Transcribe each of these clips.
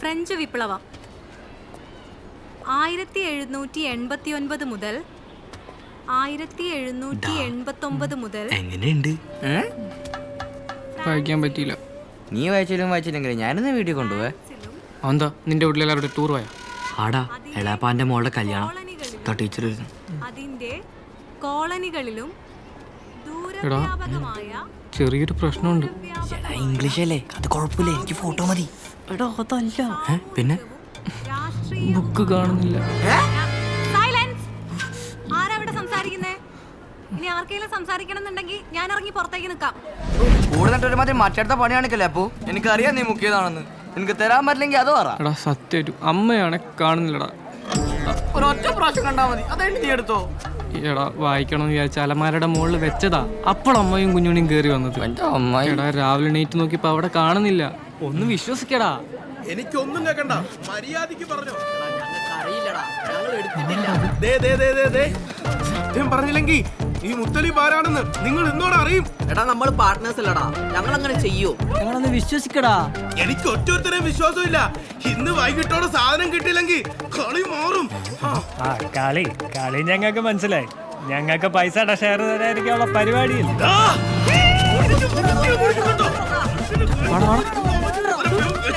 French വിപ്ലവം. ആയിരത്തി എഴുന്നൂറ്റി എൺപത്തി ഒൻപത് മുതൽ ആയിരത്തി എഴുന്നൂറ്റി എൺപത്തി ഒമ്പത് മുതൽ എങ്ങനെയുണ്ട് വായിക്കാൻ പറ്റിയില്ല. നീ വായിച്ചാലും വായിച്ചില്ലെങ്കിലും ഞാനിന്ന് വീട്ടിൽ കൊണ്ടുപോവാ. എന്താ നിന്റെ വീട്ടിലെല്ലാവരുടെ ടൂർ പോയാ? ആടാ എളാപ്പാന്റെ മോളുടെ കല്യാണം. ടീച്ചർ അതിന്റെ കോളനികളിലും ചെറിയൊരു പ്രശ്നമുണ്ട്. ഇംഗ്ലീഷ് അല്ലേ അത് കുഴപ്പമില്ല എനിക്ക് ഫോട്ടോ മതി. എടാ അതല്ല. പിന്നെ? ബുക്ക് കാണുന്നില്ല. ഇനി ആർക്കെങ്കിലും ഞാൻ ഇറങ്ങി പുറത്തേക്ക് നിൽക്കാം. കൂടുതൽ ഒരു മറ്റേ മറ്റടുത്ത പണിയാണിക്കല്ലേ അപ്പോ? എനിക്കറിയാം നീ മുക്കിയതാണെന്ന്. എനിക്ക് തരാൻ പറ്റില്ലെങ്കിൽ അത് പറ. എടാ സത്യമായിട്ടും അമ്മയാണെ കാണുന്നില്ലടാ. ഒരൊറ്റ പ്രാവശ്യം കണ്ടാ മതി. അതായിട്ട് നീ എടുത്തോ? എടാ വായിക്കണമെന്ന് വിചാരിച്ച അലമാരയുടെ മുകളിൽ വെച്ചതാ. അപ്പോൾ അമ്മയും കുഞ്ഞുണിയും കയറി വന്നത്. എന്റെ എടാ രാവിലെ നെയ്റ്റ് നോക്കിയപ്പോ അവിടെ കാണുന്നില്ല. ഒന്ന് വിശ്വസിക്കടാ എനിക്കൊന്നും കേക്കണ്ട മര്യാദയ്ക്ക് പറഞ്ഞോ ദേ, ദേ, ദേ, ദേ, ദേ. സത്യം പറഞ്ഞില്ലെങ്കിൽ ഈ മുത്തലി ആരാണെന്ന് നിങ്ങൾ എന്നോട് അറിയും എടാ നമ്മൾ പാർട്ട്നേഴ്സ് അല്ലടാ ഞങ്ങൾ അങ്ങനെ ചെയ്യോ ഞങ്ങളൊന്ന് വിശ്വസിക്കടാ എനിക്ക് ഒറ്റൊരുത്തരെ വിശ്വാസമില്ല ഇന്ന് വൈകിട്ടോടെ സാധനം കിട്ടിയില്ലെങ്കിൽ കളി മാറും കളി കളി ഞങ്ങൾക്ക് മനസ്സിലായി ഞങ്ങൾക്ക് പൈസ ഷെയർ തരാതിരിക്കാനുള്ള പരിപാടിയില്ല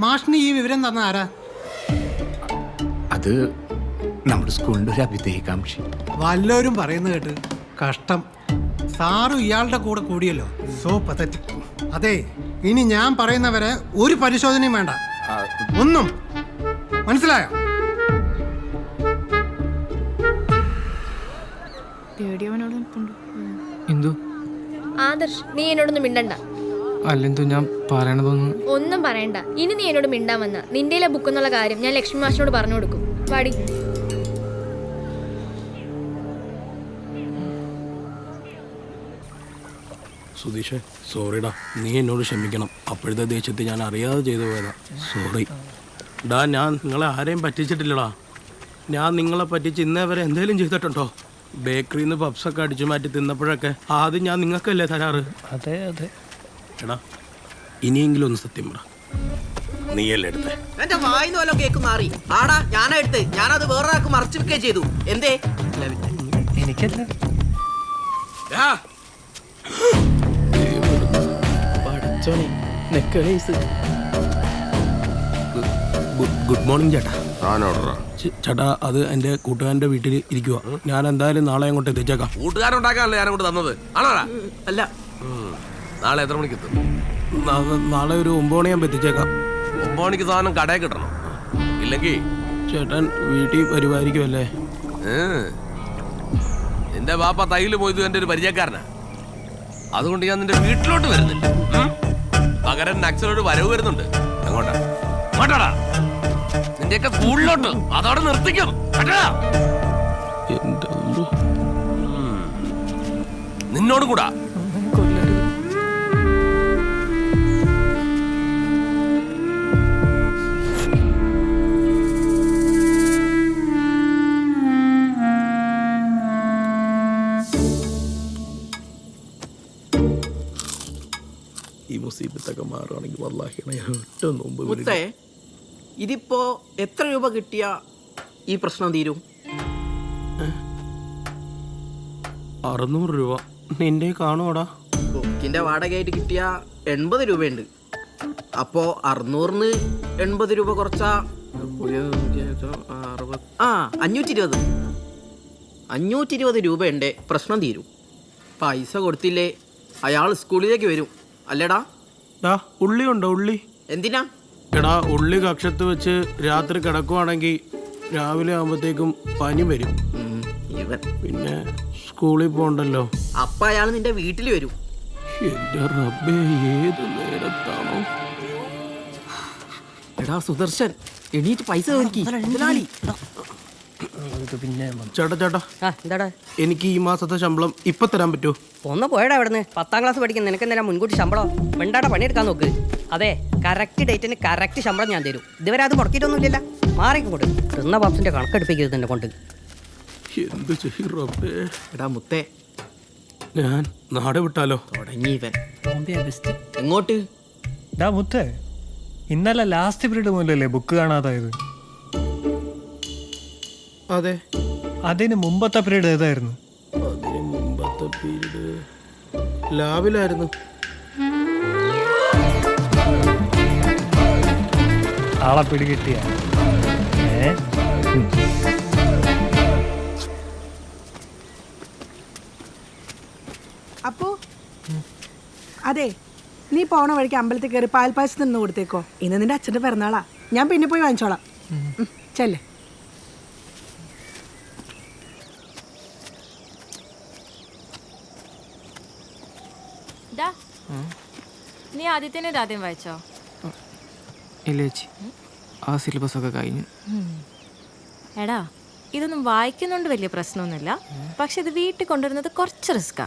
മാഷിന് ഈ വിവരം തന്ന ആരാ? അത് നമ്മുടെ സ്കൂളിന്റെ ഒരു അഭിദേഹികാംക്ഷി വല്ലവരും പറയുന്നത് കേട്ട് കഷ്ടം. സാറും ഇയാളുടെ കൂടെ കൂടിയല്ലോ. സോ പതറ്റിക് അതെ ഇനി ഞാൻ പറയുന്നവരെ ഒരു പരിശോധനയും വേണ്ട. ഒന്നും. മനസ്സിലായോ? എന്തു? ആദർശ് നീ എന്നോടൊന്നും മിണ്ടണ്ട. അല്ലെന്തോ ഞാൻ പറയണതൊന്നും ഒന്നും പറയണ്ട. ഇനി നീ എന്നോട് മിണ്ടാൻ വന്ന. നിന്റെ ബുക്ക് എന്നുള്ള കാര്യം ഞാൻ ലക്ഷ്മി മാഷിനോട് പറഞ്ഞു കൊടുക്കും. പാടി സുധീഷേ സോറിടാ നീ എന്നോട് ക്ഷമിക്കണം. അപ്പോഴത്തെ ദേഷ്യത്തിൽ ഞാൻ അറിയാതെ ചെയ്തു പോയതാ. സോറി ഡാ ഞാൻ നിങ്ങളെ ആരെയും പറ്റിച്ചിട്ടില്ലടാ. ഞാൻ നിങ്ങളെ പറ്റിച്ച് ഇന്നേ വരെ എന്തേലും ചെയ്തിട്ടുണ്ടോ? ബേക്കറിയിൽ നിന്ന് പപ്സൊക്കെ അടിച്ചു മാറ്റി തിന്നപ്പോഴൊക്കെ ആദ്യം ഞാൻ നിങ്ങൾക്കല്ലേ തരാറ്? അതെ അതെ. എടാ ഇനിയെങ്കിലും ഒന്ന് സത്യം പറ. നീയല്ലേ എടുത്തേ? എന്റെ വായിന്ന് വല്ലതും കേക്ക് മാറി. ആടാ ഞാനാ എടുത്ത്. ഞാനത് വേറൊരാൾക്ക് മറച്ചു വെക്കുകയും ചെയ്തു. എന്തേ? എനിക്കല്ല. ഗുഡ് മോർണിംഗ് ചേട്ടാ. ചേട്ടാ അത് എന്റെ കൂട്ടുകാരന്റെ വീട്ടിൽ ഇരിക്കുക ഞാൻ എന്തായാലും നാളെ അങ്ങോട്ട് എത്തിച്ചേക്കാം. കൂട്ടുകാരുണ്ടാക്കാനല്ലേ ഞാൻ അങ്ങോട്ട് തന്നത്? ആണോടാ? അല്ല നാളെ എത്ര മണിക്ക് എത്തും? നാളെ ഒരു ഒമ്പത് മണിയാകുമ്പോൾ എത്തിച്ചേക്കാം. ഒമ്പത് മണിക്ക് സാധനം കടയിൽ കിട്ടണം. ഇല്ലെങ്കിൽ ചേട്ടൻ വീട്ടിൽ വരുമായിരിക്കുമല്ലേ എന്റെ ബാപ്പ തൈൽ പോയത് എന്റെ ഒരു പരിചയക്കാരനാ. അതുകൊണ്ട് ഞാൻ നിന്റെ വീട്ടിലോട്ട് വരുന്നില്ല? പകരം നക്സലോട് വരവ് വരുന്നുണ്ട്. അങ്ങോട്ടാ. അങ്ങോട്ടാടാ നിന്റെയൊക്കെ സ്കൂളിലോട്ട്. അതോടെ നിർത്തിക്കും. നിന്നോട് കൂടാ. മാറുകയാണെങ്കിൽ വല്ലാഹിയാണ് ഒറ്റ നോമ്പ് മുത്തേ ഇതിപ്പോ എത്ര രൂപ കിട്ടിയ ഈ പ്രശ്നം തീരും? അറുന്നൂറ് രൂപ. നിന്റെ കാണുവാടാ? ബുക്കിന്റെ വാടകയായിട്ട് കിട്ടിയ എൺപത് രൂപയുണ്ട്. അപ്പോ അറുന്നൂറിന് എൺപത് രൂപ കുറച്ചാ ആ അഞ്ഞൂറ്റി ഇരുപത് അഞ്ഞൂറ്റി ഇരുപത് രൂപയുണ്ട്. പ്രശ്നം തീരും. പൈസ കൊടുത്തില്ലേ അയാൾ സ്കൂളിലേക്ക് വരും. അല്ലേടാ? ഉള്ളി ഉണ്ടോ ഉള്ളി? എന്തിനാ? എടാ ഉള്ളി കക്ഷത്ത് വെച്ച് രാത്രി കിടക്കുവാണെങ്കിൽ രാവിലെ ആകുമ്പോഴത്തേക്കും പനി വരും. ഇവൻ. പിന്നെ സ്കൂളിൽ പോണ്ടല്ലോ. അപ്പ അയാൾ നിന്റെ വീട്ടിൽ വരും. എന്റെ റബ്ബേ ഏത് നേരത്താണോ? എടാ സുദർശൻ എണീറ്റ് പൈസ ഒരുക്കി മുതലാളി. പിന്നെ ചേട്ടാ ചേട്ടാ ആ എന്താടാ? എനിക്ക് ഈ മാസത്തെ ശമ്പളം ഇപ്പൊ തരാൻ പറ്റുമോ ഒന്ന് പോയടാ ഇവിടുന്ന് പത്താം ക്ലാസ് പഠിക്കുന്ന നിനക്ക് എന്തിനാ മുൻകൂട്ടി ശമ്പളം? വേണ്ടാടെ പണിയെടുക്കാൻ നോക്ക്. അതെ കറക്റ്റ് ഡേറ്റിന് കറക്റ്റ് ശമ്പളം ഞാൻ തരും. ഇതുവരെ അത് മുടക്കിയിട്ടൊന്നുമില്ലല്ലോ. മാറിക്കും കൊണ്ട് തിന്ന പാപ്സിന്റെ കണക്കെടുപ്പിക്കരുത് എന്നെ കൊണ്ട്. എന്ത് എടാ മുത്തേ. ഞാൻ നാട് വിട്ടാലോ? എങ്ങോട്ട്? ഡാ മുത്തേ ഇന്നലെ ലാസ്റ്റ് പീരീഡ് മുതലല്ലേ ബുക്ക് കാണാതായത്? അതെ. അതിന് മുമ്പത്തെ പീരീഡ് ഏതായിരുന്നു? അതിന് മുമ്പത്തെ പീരീഡ് ലാബിലായിരുന്നു. ആളെ പിടികിട്ടിയ. അപ്പോ അതെ നീ പോണ വഴിക്ക് അമ്പലത്തിൽ കയറി പാൽപ്പായസം നിന്ന് കൊടുത്തേക്കോ. ഇന്ന് നിന്റെ അച്ഛന്റെ പിറന്നാളാ. ഞാൻ പിന്നെ പോയി വാങ്ങിച്ചോളാം. ഉം, ചെല്ലേ നീ ആദ്യത്തിനെ ആദ്യം വായിച്ചോ? ഇല്ല ചേച്ചി. ആ സിലബസ് ഒക്കെ കഴിഞ്ഞു. എടാ ഇതൊന്നും വായിക്കുന്നോണ്ട് വലിയ പ്രശ്നമൊന്നുമില്ല. പക്ഷെ ഇത് വീട്ടിൽ കൊണ്ടുവരുന്നത് കുറച്ച് റിസ്ക്കാ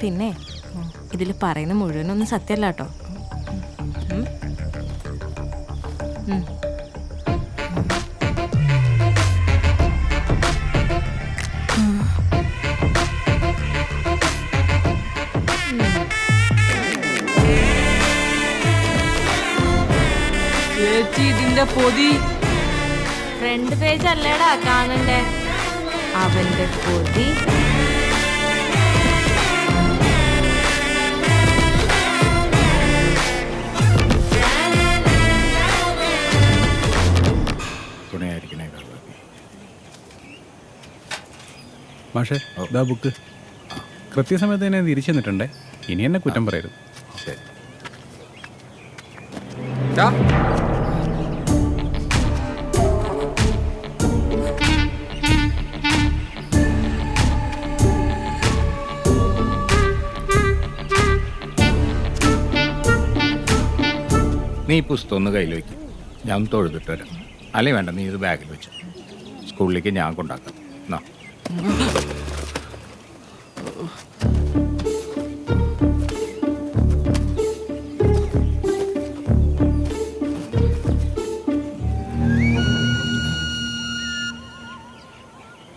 പിന്നെ ഇതിൽ പറയുന്ന മുഴുവനൊന്നും സത്യമല്ല കേട്ടോ. ചേച്ചി ഇതിന്റെ പൊതി. ഫ്രണ്ട് പേജ് അല്ലേടാ കാണണ്ടേ? അവന്റെ പൊതി. മാഷേ ഇതാ ബുക്ക്. കൃത്യസമയത്ത് തന്നെ തിരിച്ചു തന്നിട്ടുണ്ടേ? ഇനി എന്നെ കുറ്റം പറയരുത്. ശരി. നീ പുസ്തകം ഒന്ന് കയ്യിൽ വയ്ക്കും. ഞാൻ ഒന്ന് തൊഴുതിട്ട് വരാം. അല്ലേ വേണ്ട നീ ഇത് ബാഗിൽ വെച്ചു. സ്കൂളിലേക്ക് ഞാൻ കൊണ്ടാക്കാം. എന്നാ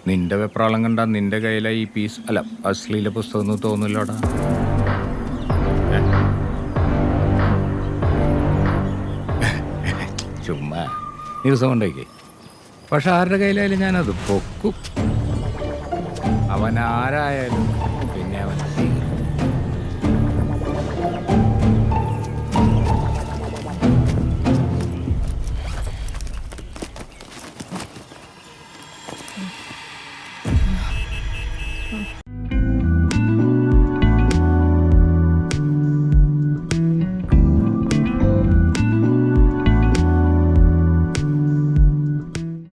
നിന്റെ വെപ്രാളം കണ്ട നിന്റെ കയ്യിലെ ഈ പീസ് അല്ല അശ്ലീല പുസ്തകം ഒന്നും തോന്നില്ലോടാ. ദിവസം കൊണ്ടേക്ക് പക്ഷെ ആരുടെ കയ്യിലായാലും ഞാനത് പൊക്കും. അവൻ ആരായാലും പിന്നെ അവൻ